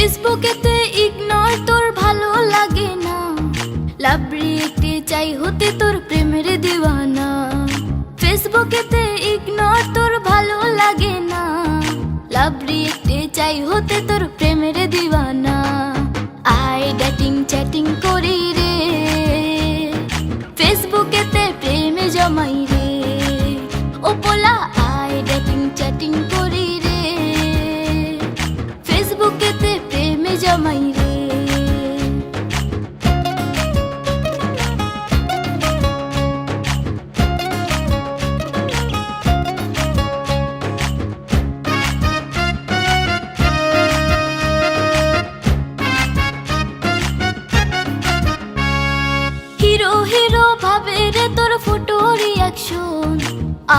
ফেসবুকেতে ignore তোর ভালো লাগে না। লাভ রিয়েক্টে চাই হতে তোর প্রেমের দিওয়ানা। ফেসবুকেতে ইগনোর তোর ভালো লাগে না। লাভ চাই হতে তোর প্রেমের দিওয়ানা। আই ডেটিং চ্যাটিং করি রে। ফেসবুকেতে প্রেমে জমাই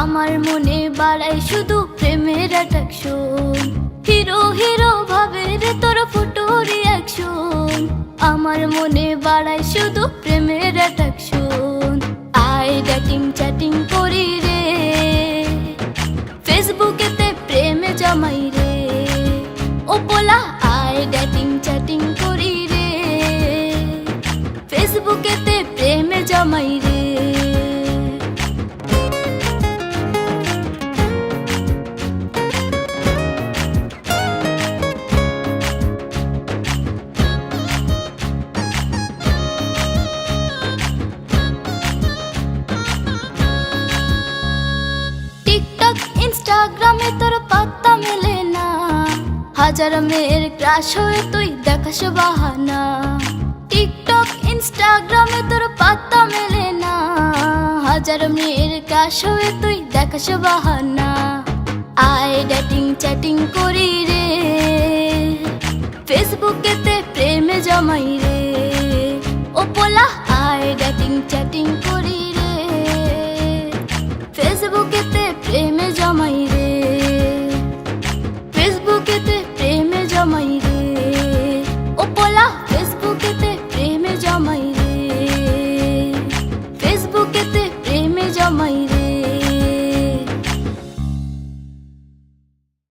আমার মনে বাড়ায় শুধু প্রেমের অ্যাট্রাকশন হিরো হিরো ভাবে রে তোর ফটো আমার মনে বাড়ায় শুধু প্রেমের অ্যাট্রাকশন আই ডাটিং চ্যাটিং করি রে। ফেসবুকেতে প্রেমে জমাই রে। ও পোলা আই ডাটিং চ্যাটিং করি রে। ফেসবুকেতে প্রেমে জমাই রে। ইনস্টাগ্রামে তোর পাত্তা মেলে না। হাজার মেয়ের ক্রাশ হয়ে তুই দেখাস বাহানা। টিকটক ইনস্টাগ্রামে তোর পাত্তা মেলে না। হাজার মেয়ের ক্রাশ হয়ে তুই দেখাস বাহানা। আই ডেটিং চ্যাটিং করি রে। ফেসবুকেতে প্রেমে জমাই রে। ও পোলা আই ডেটিং চ্যাটিং করি